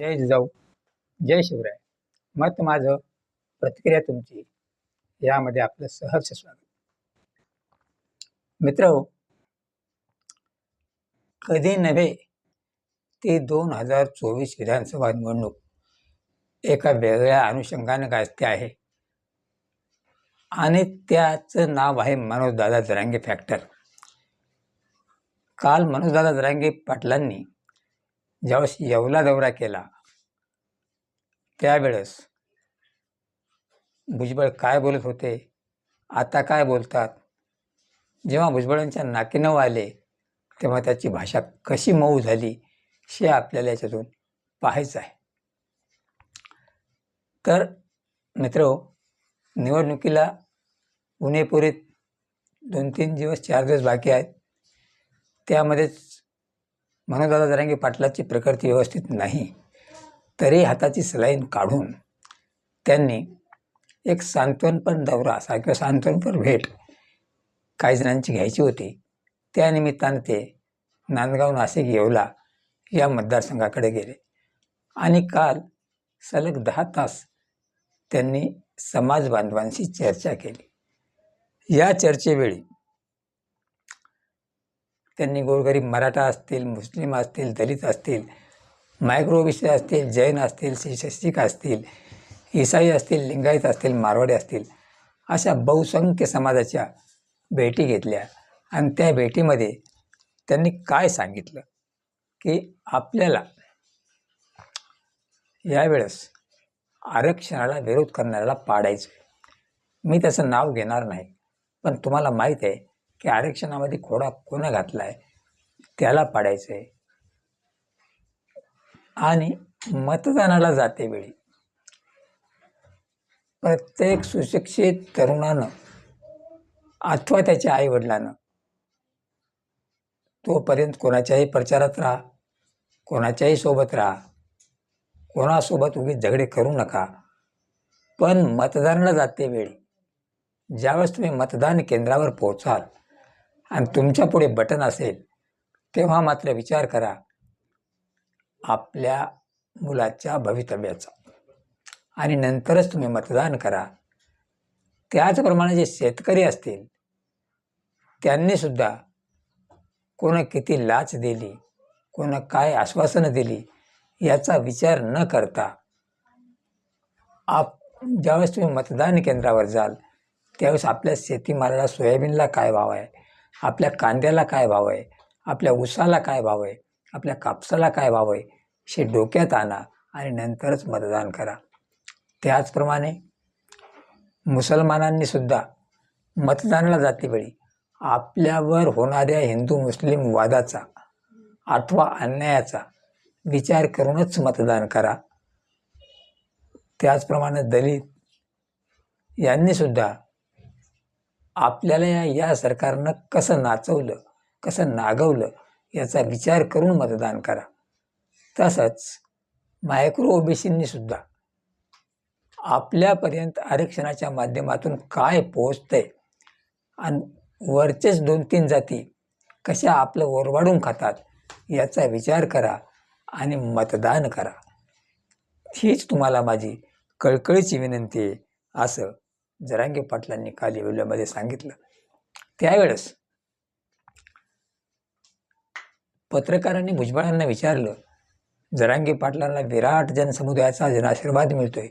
जय जिजाऊ जय शिवराय. मत माझं प्रतिक्रिया तुमची. यामध्ये आपलं सहर्ष स्वागत. मित्र कधी नव्हे ती दोन हजार चोवीस विधानसभा निवडणूक एका वेगळ्या अनुषंगानं गाजते आहे. आणि त्याचं नाव आहे मनोजदादा जरांगे फॅक्टर. काल मनोजदादा जरांगे पाटलांनी ज्यावेळेस येवला दौरा केला त्यावेळेस भुजबळ काय बोलत होते आता काय बोलतात जेव्हा भुजबळांच्या नाकीनव आले तेव्हा त्याची भाषा कशी मऊ झाली हे आपल्याला याच्यातून पाहायचं आहे. तर मित्र निवडणुकीला पुणेपुरीत दोन तीन दिवस चार दिवस बाकी आहेत त्यामध्येच मनोदादा जरांगे पाटलाची प्रकृती व्यवस्थित नाही तरी हाताची सलाईन काढून त्यांनी एक सांत्वनपर दौरा असा किंवा सांत्वनपर भेट काही जणांची घ्यायची होती. त्यानिमित्तानं ते नांदगाव नाशिक येवला या मतदारसंघाकडे गेले. आणि काल सलग दहा तास त्यांनी समाज बांधवांशी चर्चा केली. या चर्चेवेळी त्यांनी गोरगरीब मराठा असतील मुस्लिम असतील दलित असतील मायक्रोविषय असतील जैन असतील शिक्षक असतील इसाई असतील लिंगायत असतील मारवाडी असतील अशा बहुसंख्य समाजाच्या भेटी घेतल्या. आणि त्या भेटीमध्ये त्यांनी काय सांगितलं? की आपल्याला यावेळेस आरक्षणाला विरोध करणाऱ्याला पाडायचं मी त्याचं नाव घेणार नाही पण तुम्हाला माहीत आहे की आरक्षणामध्ये खोडा कोणा घातला आहे त्याला पाडायचं आहे आणि मतदानाला जाते वेळी. प्रत्येक सुशिक्षित तरुणानं अथवा त्याच्या आईवडिलानं तोपर्यंत कोणाच्याही प्रचारात राहा कोणाच्याही सोबत राहा कोणासोबत उगी झगडे करू नका. पण मतदानाला जाते वेळी. ज्यावेळेस तुम्ही मतदान केंद्रावर पोहोचाल आणि तुमच्यापुढे बटन असेल तेव्हा मात्र विचार करा आपल्या मुलाच्या भवितव्याचा. आणि नंतरच तुम्ही मतदान करा. त्याचप्रमाणे जे शेतकरी असतील त्यांनीसुद्धा कोणं किती लाच दिली कोणं काय आश्वासनं दिली याचा विचार न करता आप ज्यावेळेस तुम्ही मतदान केंद्रावर जाल त्यावेळेस आपल्या शेतीमालाला सोयाबीनला काय भाव आहे? आपल्या कांद्याला काय भाव आहे? आपल्या ऊसाला काय भाव आहे? आपल्या कापसाला काय भाव आहे? हे डोक्यात आणा आणि नंतरच मतदान करा. त्याचप्रमाणे मुसलमानांनी सुद्धा मतदानाला जातेवेळी आपल्यावर होणाऱ्या हिंदू मुस्लिम वादाचा अथवा अन्यायाचा विचार करूनच मतदान करा. त्याचप्रमाणे दलित यांनी सुद्धा आपल्याला या या सरकारनं कसं नाचवलं कसं नागवलं याचा विचार करून मतदान करा. तसंच मायक्रो ओबीसींनीसुद्धा आपल्यापर्यंत आरक्षणाच्या माध्यमातून काय पोहोचतंय आणि वरचेच दोन तीन जाती कशा आपलं ओरवाडून खातात याचा विचार करा आणि मतदान करा. हीच तुम्हाला माझी कळकळीची विनंती आहे असं जरांगे पाटलांनी काल येवल्यामध्ये सांगितलं त्यावेळेस पत्रकारांनी भुजबळांना विचारलं जरांगे पाटलांना विराट जनसमुदायाचा जनाशीर्वाद मिळतोय.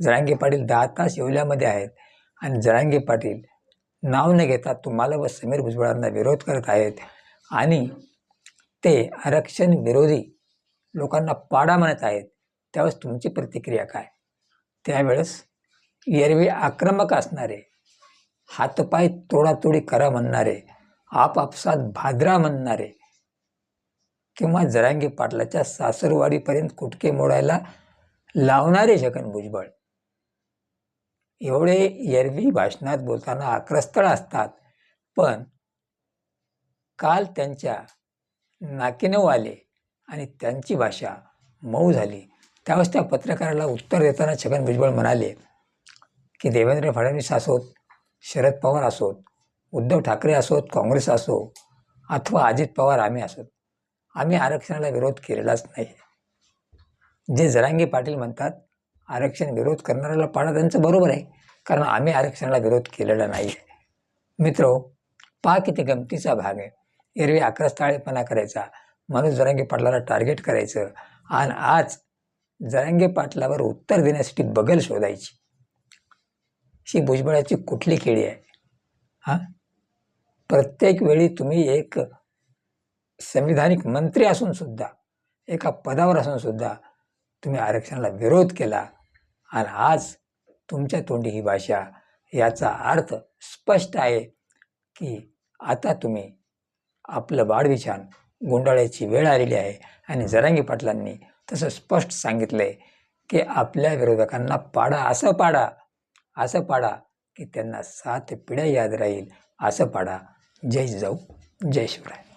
जरांगे पाटील दहा तास येवल्यामध्ये आहेत आणि जरांगे पाटील नाव न घेता तुम्हाला व समीर भुजबळांना विरोध करत आहेत आणि ते आरक्षण विरोधी लोकांना पाडा म्हणत आहेत त्यावेळेस तुमची प्रतिक्रिया काय? त्यावेळेस एरवी आक्रमक असणारे हातपाय तोडातोडी करा म्हणणारे आपापसात भाद्रा म्हणणारे किंवा जरांगी पाटलाच्या सासरवाडीपर्यंत कुटके मोडायला लावणारे छगन भुजबळ. एवढे एरवी भाषणात बोलताना आक्रस्तळ असतात पण काल त्यांच्या नाकीनऊ आले आणि त्यांची भाषा मऊ झाली. त्यावेळेस त्या पत्रकाराला उत्तर देताना छगन भुजबळ म्हणाले की देवेंद्र फडणवीस असोत शरद पवार असोत उद्धव ठाकरे असोत काँग्रेस असो अथवा अजित पवार आम्ही असोत. आम्ही आरक्षणाला विरोध केलेलाच नाही. जे जरांगे पाटील म्हणतात आरक्षण विरोध करणाऱ्याला पाडा त्यांचं बरोबर आहे कारण आम्ही आरक्षणाला विरोध केलेला नाही. आहे मित्र पहा किती गमतीचा भाग आहे. एरवी अक्रस्ताळेपणा करायचा माणूस जरांगे पाटलाला टार्गेट करायचं आणि आज जरांगे पाटलावर उत्तर देण्यासाठी बगल शोधायची. ही भुजबळाची कुठली केळी आहे? हां? प्रत्येक वेळी तुम्ही एक संविधानिक मंत्री असून सुद्धा एका पदावर असून सुद्धा तुम्ही आरक्षणाला विरोध केला. आणि आज तुमच्या तोंडी ही भाषा याचा अर्थ स्पष्ट आहे की आता तुम्ही आपलं बाडविछान गुंडाळायची वेळ आलेली आहे. आणि जरांगी पाटलांनी तसं स्पष्ट सांगितलं आहे की आपल्या विरोधकांना पाडा असं पाडा. असं पाडा की त्यांना सात पिढ्या याद राहील. असं पाडा. जय जाऊ. जय शिवराय.